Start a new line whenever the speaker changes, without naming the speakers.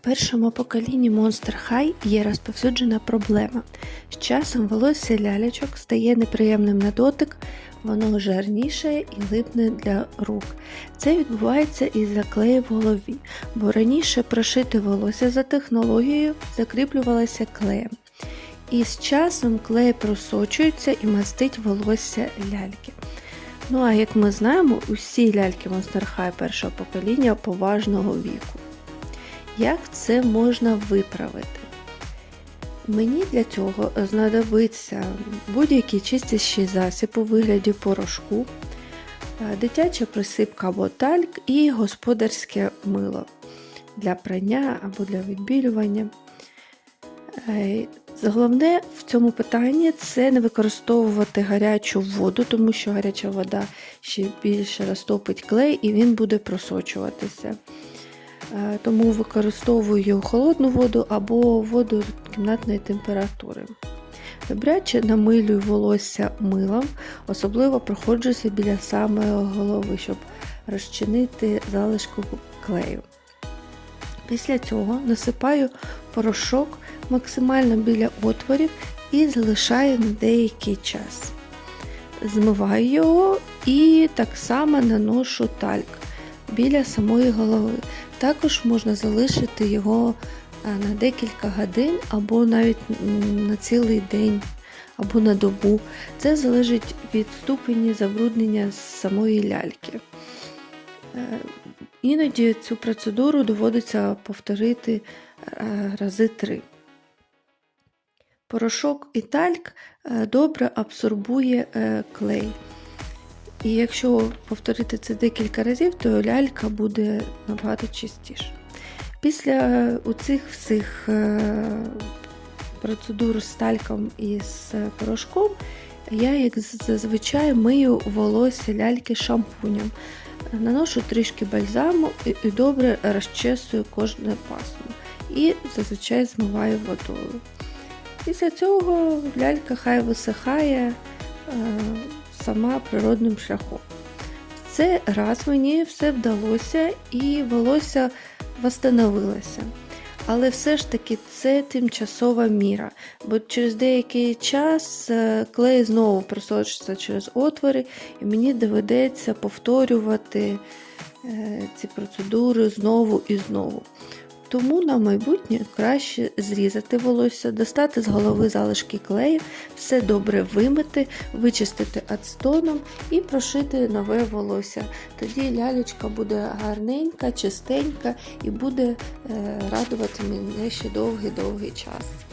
першому поколінні Monster High є розповсюджена проблема. З часом волосся лялечок стає неприємним на дотик, воно жирніше і липне для рук. Це відбувається із-за клею в голові, бо раніше прошити волосся за технологією закріплювалося клеєм. І з часом клей просочується і мастить волосся ляльки. Ну а як ми знаємо, усі ляльки Monster High першого покоління поважного віку. Як це можна виправити? Мені для цього знадобиться будь-який чистящий засіб у вигляді порошку, е, дитяча присипка або тальк і господарське мило для прання або для відбілювання. Е, Головне в цьому питанні це не використовувати гарячу воду, тому що гаряча вода ще більше розтопить клей і він буде просочуватися. Е, Тому використовую холодну воду або воду кімнатної температури. Добряче намилюю волосся милом, особливо проходжуся біля самої голови, щоб розчинити залишку клею. Після цього насипаю порошок максимально біля отворів і залишаю на деякий час. Змиваю його і так само наношу тальк біля самої голови. Також можна залишити його на декілька годин або навіть на цілий день або на добу. Це залежить від ступені забруднення самої ляльки. Е, Іноді цю процедуру доводиться повторити е, рази три. Порошок і тальк е, добре абсорбує клей. І якщо повторити це декілька разів, то лялька буде набагато чистіше. Після цих всіх процедур з тальком і з порошком, я, як зазвичай, мию волосся ляльки шампунем. Наношу трішки бальзаму і добре розчесую кожне пасмо. І зазвичай змиваю водою. Після цього лялька хай висихає сама природним шляхом. Це раз мені все вдалося і волосся встановилося. Але все ж таки це тимчасова міра, бо через деякий час клей знову просочиться через отвори, і мені доведеться повторювати ці процедури знову і знову. Тому на майбутнє краще зрізати волосся, достати з голови залишки клею, все добре вимити, вичистити ацтоном і прошити нове волосся. Тоді лялечка буде гарненька, чистенька і буде радувати мене ще довгий-довгий час.